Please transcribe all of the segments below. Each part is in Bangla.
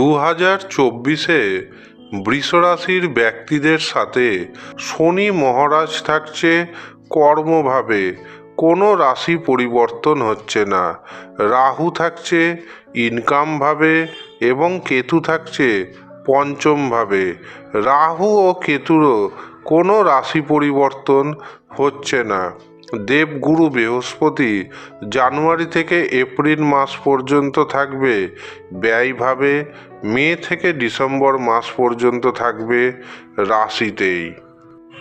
দু হাজার চব্বিশে বৃষরাশির ব্যক্তিদের সাথে শনি মহারাজ থাকছে, কর্মভাবে। কোনো রাশি পরিবর্তন হচ্ছে না। রাহু থাকছে, ইনকামভাবে এবং কেতু থাকছে, পঞ্চমভাবে। রাহু ও কেতুরও কোনো রাশি পরিবর্তন হচ্ছে না। দেবগুরু বৃহস্পতি, জানুয়ারি থেকে এপ্রিল মাস পর্যন্ত থাকবে। ব্যয়ভাবে মে থেকে ডিসেম্বর মাস পর্যন্ত থাকবে রাশিতেই।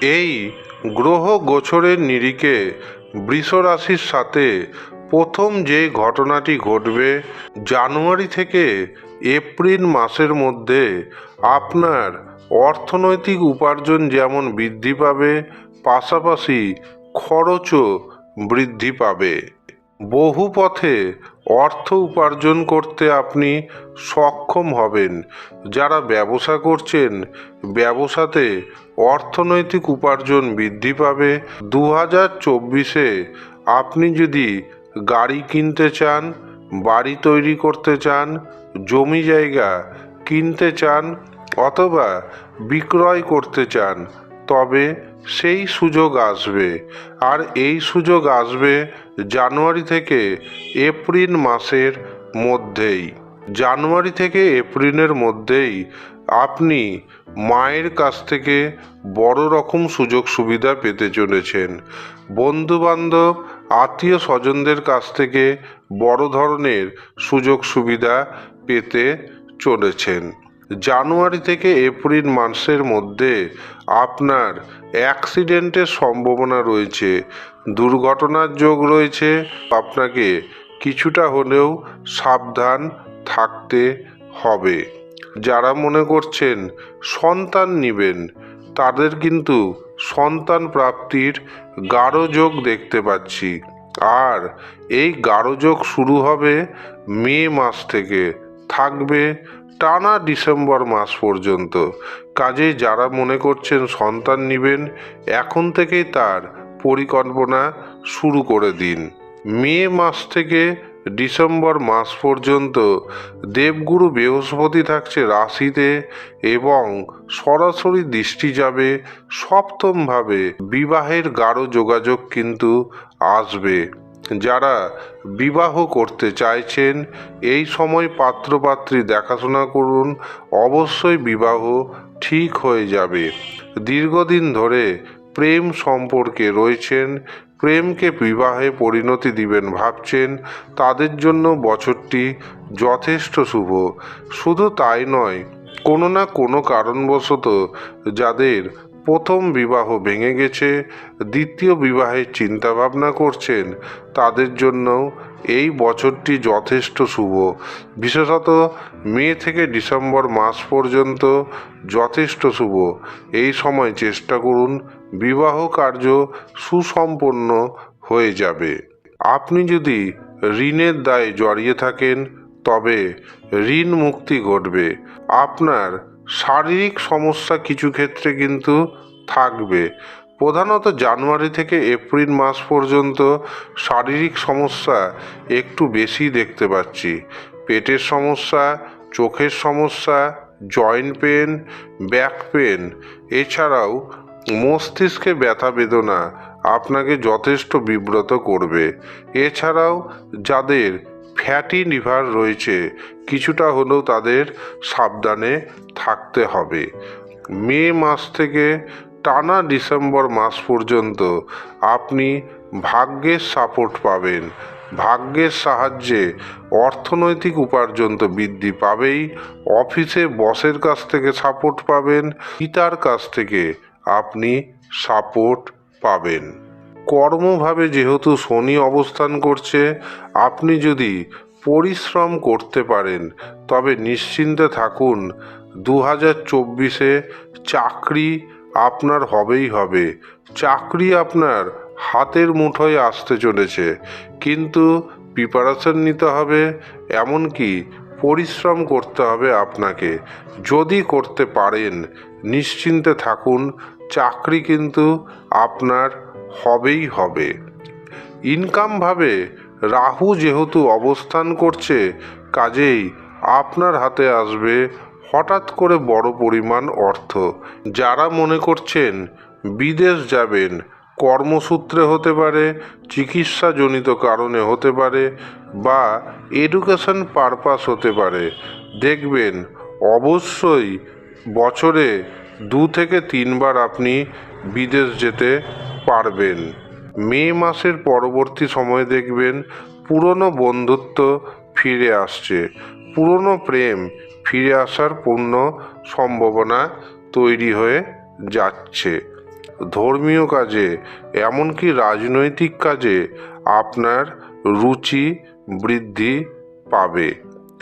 এই গ্রহ গোচরের নিরিখে বৃষ রাশির সাথে প্রথম যে ঘটনাটি ঘটবে, জানুয়ারি থেকে এপ্রিল মাসের মধ্যে আপনার অর্থনৈতিক উপার্জন যেমন বৃদ্ধি পাবে, পাশাপাশি খরচও বৃদ্ধি পাবে। বহু পথে অর্থ উপার্জন করতে আপনি সক্ষম হবেন। যারা ব্যবসা করছেন, ব্যবসাতে অর্থনৈতিক উপার্জন বৃদ্ধি পাবে। দু হাজার চব্বিশে আপনি যদি গাড়ি কিনতে চান, বাড়ি তৈরি করতে চান, জমি জায়গা কিনতে চান, অথবা বিক্রয় করতে চান, তবে সেই সুযোগ আসবে। আর এই সুযোগ আসবে জানুয়ারি থেকে এপ্রিল মাসের মধ্যেই। জানুয়ারি থেকে এপ্রিলের মধ্যেই আপনি মায়ের কাছ থেকে বড় রকম সুযোগ সুবিধা পেতে চলেছেন। বন্ধুবান্ধব, আত্মীয় স্বজনদের কাছ থেকে বড় ধরনের সুযোগ সুবিধা পেতে চলেছেন। জানুয়ারি থেকে এপ্রিল মাসের মধ্যে আপনার অ্যাক্সিডেন্টের সম্ভাবনা রয়েছে, দুর্ঘটনার যোগ রয়েছে। আপনাকে কিছুটা হলেও সাবধান থাকতে হবে। যারা মনে করছেন সন্তান নেবেন, তাদের কিন্তু সন্তান প্রাপ্তির গাঢ় যোগ দেখতে পাচ্ছি। আর এই গাঢ় যোগ শুরু হবে মে মাস থেকে, থাকবে টানা ডিসেম্বর মাস পর্যন্ত। কাজে যারা মনে করছেন সন্তান নেবেন, এখন থেকেই তার পরিকল্পনা শুরু করে দিন। মে মাস থেকে ডিসেম্বর মাস পর্যন্ত দেবগুরু বৃহস্পতি থাকছে রাশিতে এবং সরাসরি দৃষ্টি যাবে সপ্তমভাবে বিবাহের গাঢ় যোগাযোগ কিন্তু আসবে। যারা বিবাহ করতে চাইছেন, এই সময় পাত্রপাত্রী দেখাশোনা করুন, অবশ্যই বিবাহ ঠিক হয়ে যাবে। দীর্ঘদিন ধরে প্রেম সম্পর্কে রয়েছেন, প্রেমকে বিবাহে পরিণতি দিবেন ভাবছেন, তাদের জন্য বছরটি যথেষ্ট শুভ। শুধু তাই নয়, কোনো না কোনো কারণবশত যাদের প্রথম বিবাহ ভেঙে গেছে, দ্বিতীয় বিবাহের চিন্তাভাবনা করছেন, তাদের জন্যও এই বছরটি যথেষ্ট শুভ। বিশেষত মে থেকে ডিসেম্বর মাস পর্যন্ত যথেষ্ট শুভ। এই সময় চেষ্টা করুন, বিবাহ কার্য সুসম্পন্ন হয়ে যাবে। আপনি যদি ঋণের দায়ে জড়িয়ে থাকেন, তবে ঋণ মুক্তি ঘটবে। আপনার শারীরিক সমস্যা কিছু ক্ষেত্রে কিন্তু থাকবে। প্রধানত জানুয়ারি থেকে এপ্রিল মাস পর্যন্ত শারীরিক সমস্যা একটু বেশি দেখতে পাচ্ছি। পেটের সমস্যা, চোখের সমস্যা, জয়েন্ট পেন, ব্যাক পেন, এছাড়াও মস্তিষ্কে ব্যথা বেদনা আপনাকে যথেষ্ট বিব্রত করবে। এছাড়াও যাদের ফ্যাটি লিভার রয়েছে, কিছুটা হলেও তাদের সাবধানে থাকতে হবে। মে মাস থেকে টানা ডিসেম্বর মাস পর্যন্ত আপনি ভাগ্যের সাপোর্ট পাবেন। ভাগ্যের সাহায্যে অর্থনৈতিক উপার্জন তো বৃদ্ধি পাবেই। অফিসে বসের কাছ থেকে সাপোর্ট পাবেন, পিতার কাছ থেকে আপনি সাপোর্ট পাবেন। কর্মভাবে যেহেতু শনি অবস্থান করছে, আপনি যদি পরিশ্রম করতে পারেন, তবে নিশ্চিন্তে থাকুন। দু হাজার চব্বিশে চাকরি আপনার হবেই হবে। চাকরি আপনার হাতের মুঠোয় আসতে চলেছে, কিন্তু প্রিপারেশন নিতে হবে, এমনকি পরিশ্রম করতে হবে আপনাকে। যদি করতে পারেন, নিশ্চিন্তে থাকুন, চাকরি কিন্তু আপনার হবেই হবে। ইনকামভাবে রাহু যেহেতু অবস্থান করছে, কাজেই আপনার হাতে আসবে হঠাৎ করে বড় পরিমাণ অর্থ। যারা মনে করছেন বিদেশ যাবেন, কর্মসূত্রে হতে পারে, চিকিৎসাজনিত কারণে হতে পারে, বা এডুকেশন পারপাস হতে পারে, দেখবেন অবশ্যই বছরে দু থেকে তিনবার আপনি বিদেশ যেতে পারবেন। মে মাসের পরবর্তী সময়ে দেখবেন পুরনো বন্ধুত্ব ফিরে আসছে। পুরনো প্রেম ফিরে আসার পূর্ণ সম্ভাবনা তৈরি হয়ে যাচ্ছে। ধর্মীয় কাজে, এমনকি রাজনৈতিক কাজে আপনার রুচি বৃদ্ধি পাবে।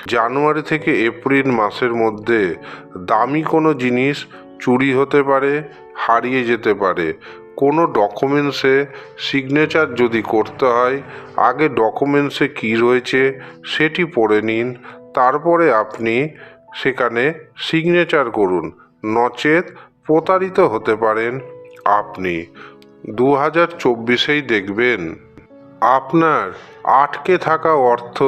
জানুয়ারি থেকে এপ্রিল মাসের মধ্যে দামি কোনো জিনিস চুরি হতে পারে, হারিয়ে যেতে পারে। কোনো ডকুমেন্টসে সিগনেচার যদি করতে হয়, আগে ডকুমেন্টসে কী রয়েছে সেটি পড়ে নিন, তারপরে আপনি সেখানে সিগনেচার করুন। নচেত প্রতারিত হতে পারেন আপনি। দু হাজার চব্বিশেই দেখবেন আপনার আটকে থাকা অর্থ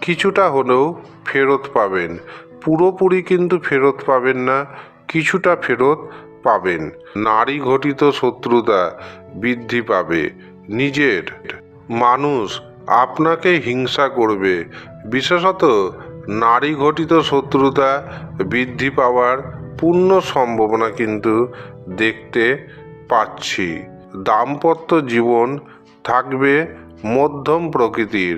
কিছুটা হলেও ফেরত পাবেন। পুরোপুরি কিন্তু ফেরত পাবেন না, কিছুটা ফেরত পাবেন। নারী ঘটিত শত্রুতা বৃদ্ধি পাবে। নিজের মানুষ আপনাকে হিংসা করবে। বিশেষত নারী ঘটিত শত্রুতা বৃদ্ধি পাওয়ার পূর্ণ সম্ভাবনা কিন্তু দেখতে পাচ্ছি। দাম্পত্য জীবন থাকবে মধ্যম প্রকৃতির।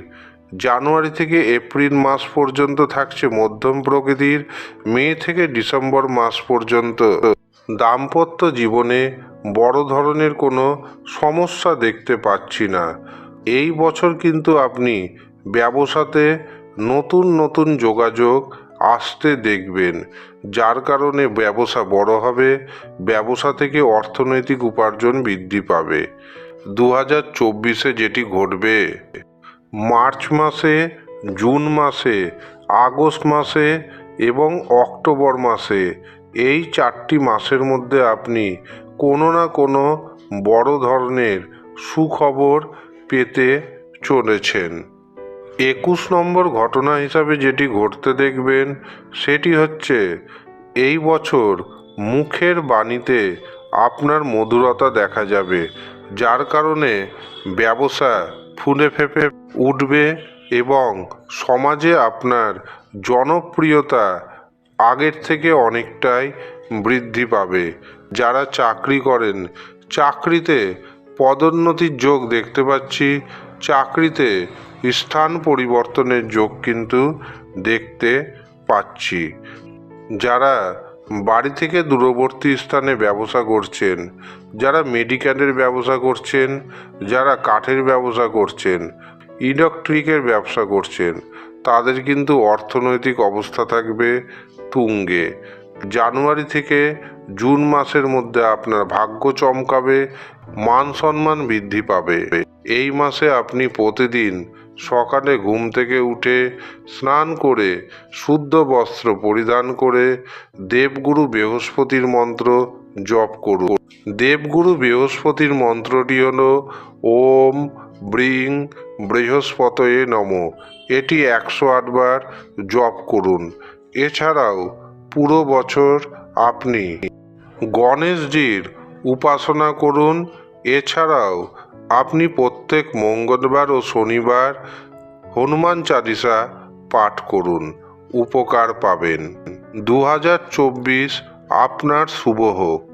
জানুয়ারি থেকে এপ্রিল মাস পর্যন্ত থাকছে মধ্যম প্রকৃতির। মে থেকে ডিসেম্বর মাস পর্যন্ত। দাম্পত্য জীবনে বড় ধরনের কোনো সমস্যা দেখতে পাচ্ছি না। এই বছর কিন্তু আপনি ব্যবসাতে নতুন নতুন যোগাযোগ আসতে দেখবেন, যার কারণে ব্যবসা বড় হবে, ব্যবসা থেকে অর্থনৈতিক উপার্জন বৃদ্ধি পাবে। দু হাজার চব্বিশে যেটি ঘটবে, মার্চ মাসে, জুন মাসে, আগস্ট মাসে এবং অক্টোবর মাসে এই চারটি মাসের মধ্যে আপনি কোনো না কোনো বড় ধরনের সুখবর পেতে চলেছেন। একুশ নম্বর ঘটনা হিসাবে যেটি ঘটতে দেখবেন, সেটি হচ্ছে এই বছর মুখের বাণীতে আপনার মধুরতা দেখা যাবে, যার কারণে ব্যবসা ফুলে ফেপে উঠবে এবং সমাজে আপনার জনপ্রিয়তা আগের থেকে অনেকটাই বৃদ্ধি পাবে। যারা চাকরি করেন, চাকরিতে পদোন্নতির যোগ দেখতে পাচ্ছি। চাকরিতে স্থান পরিবর্তনের যোগ কিন্তু দেখতে পাচ্ছি। যারা বাড়ি থেকে দূরবর্তী স্থানে ব্যবসা করছেন, যারা মেডিকেলের ব্যবসা করছেন, যারা কাঠের ব্যবসা করছেন ইলেকট্রিকের ব্যবসা করছেন, তাদের কিন্তু অর্থনৈতিক অবস্থা থাকবে তুঙ্গে জানুয়ারি থেকে জুন মাসের মধ্যে আপনার ভাগ্য চমকাবে, মান সম্মান বৃদ্ধি পাবে। এই মাসে আপনি প্রতিদিন সকালে ঘুম থেকে উঠে স্নান করে শুদ্ধ বস্ত্র পরিধান করে দেবগুরু বৃহস্পতির মন্ত্র জপ করুন। দেবগুরু বৃহস্পতির মন্ত্রটি হল, ওম ব্রিং বৃহস্পতয়ে নম। এটি একশো আটবার জপ করুন। এছাড়াও পুরো বছর আপনি গণেশজির উপাসনা করুন। এছাড়াও আপনি প্রত্যেক মঙ্গলবার ও শনিবার হনুমান চালিসা পাঠ করুন, উপকার পাবেন। দু হাজার চব্বিশ আপনার শুভ হোক।